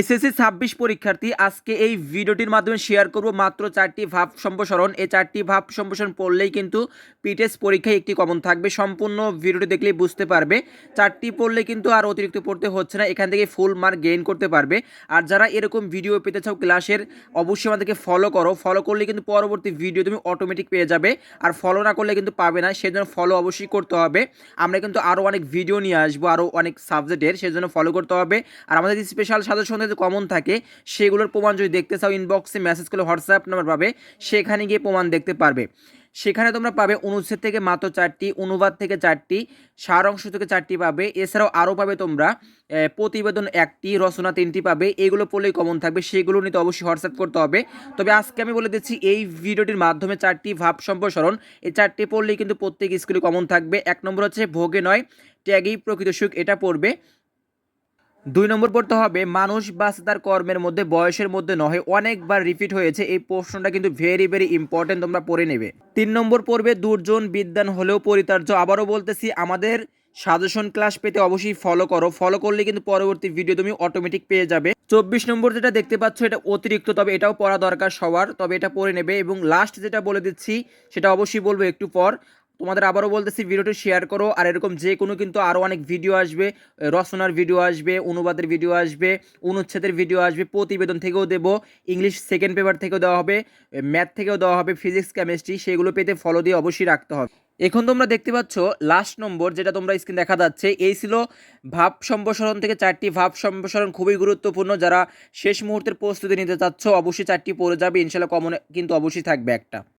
SSC ছাব্বিশ পরীক্ষার্থী, আজকে এই ভিডিওটির মাধ্যমে শেয়ার করব মাত্র চারটি ভাব সম্প্রসারণ। এই চারটি ভাব সম্প্রসারণ পড়লেই কিন্তু পিটেস পরীক্ষায় একটি কমন থাকবে। সম্পূর্ণ ভিডিওটি দেখলেই বুঝতে পারবে। চারটি পড়লে কিন্তু আর অতিরিক্ত পড়তে হচ্ছে না। এখান থেকে ফুল মার্ক গেইন করতে পারবে। আর যারা এরকম ভিডিও পেতে চাও ক্লাসের অবশ্যই আমাদেরকে ফলো করো। ফলো করলে কিন্তু পরবর্তী ভিডিও তুমি অটোমেটিক পেয়ে যাবে। আর ফলো না করলে কিন্তু পাবে না। সেজন্য ফলো অবশ্যই করতে হবে। আমরা কিন্তু আরও অনেক ভিডিও নিয়ে আসব আরও অনেক সাবজেক্টের সেজন্য ফলো করতে হবে। আর আমাদের স্পেশাল সাজেশন যে কমন থাকে, সেগুলোর প্রমাণ যদি দেখতে চাও ইনবক্সে মেসেজ করলে হোয়াটসঅ্যাপ নাম্বার পাবে, সেখানে গিয়ে প্রমাণ দেখতে পারবে। সেখানে তোমরা পাবে অনুচ্ছেদ থেকে মাত্র চারটি, অনুবাদ থেকে চারটি সার অংশ থেকে চারটি পাবে। এছাড়াও আরও পাবে তোমরা প্রতিবেদন একটি, রচনা তিনটি পাবে। এগুলো পড়লেই কমন থাকবে, সেগুলো নিতে অবশ্যই হোয়াটসঅ্যাপ করতে হবে। তবে আজকে আমি বলে দিচ্ছি, এই ভিডিওটির মাধ্যমে চারটি ভাব সম্প্রসারণ, এই চারটি পড়লেই কিন্তু প্রত্যেক স্কুলে কমন থাকবে। এক নম্বর হচ্ছে ভোগে নয়, ত্যাগেই প্রকৃত সুখ, এটা পড়বে। দুই নম্বর পড়তে হবে, মানুষ বাস তার কর্মের মধ্যে, বয়সের মধ্যে নয় অনেকবার রিপিট হয়েছে, এই প্রশ্নটা কিন্তু ভেরি ভেরি ইম্পর্টেন্ট তোমরা পড়ে নেবে। তিন নম্বর পড়বে, দুর্জন বিদ্যান হলেও পরিতার্য। আবারও বলতেছি, আমাদের সাজেশন ক্লাস পেতে অবশ্যই ফলো করো। ফলো করলে কিন্তু পরবর্তী ভিডিও তুমি অটোমেটিক পেয়ে যাবে। চব্বিশ নম্বর যেটা দেখতে পাচ্ছ, এটা অতিরিক্ত, তবে এটাও পড়া দরকার সবার। তবে এটা পড়ে নেবে এবং লাস্ট যেটা বলে দিচ্ছি, সেটা অবশ্যই বলব একটু পর। তোমাদের আবারও বলতেছি, ভিডিওটি শেয়ার করো। আর এরকম যে কোনো কিন্তু আরও অনেক ভিডিও আসবে রচনার ভিডিও আসবে, অনুবাদের ভিডিও আসবে, অনুচ্ছেদের ভিডিও আসবে, প্রতিবেদন থেকেও দেবো। ইংলিশ সেকেন্ড পেপার থেকেও দেওয়া হবে ম্যাথ থেকেও দেওয়া হবে ফিজিক্স কেমিস্ট্রি সেগুলো পেতে ফলো দিয়ে অবশ্যই রাখতে হবে। এখন তোমরা দেখতে পাচ্ছ লাস্ট নম্বর যেটা তোমরা স্ক্রিন দেখা যাচ্ছে, এই ছিল ভাব সম্প্রসারণ থেকে চারটি। ভাব সম্প্রসারণ খুবই গুরুত্বপূর্ণ। যারা শেষ মুহূর্তের প্রস্তুতি নিতে চাচ্ছ, অবশ্যই চারটি পড়ে যাবে। ইনশাল্লাহ কমনে কিন্তু অবশ্যই থাকবে একটা।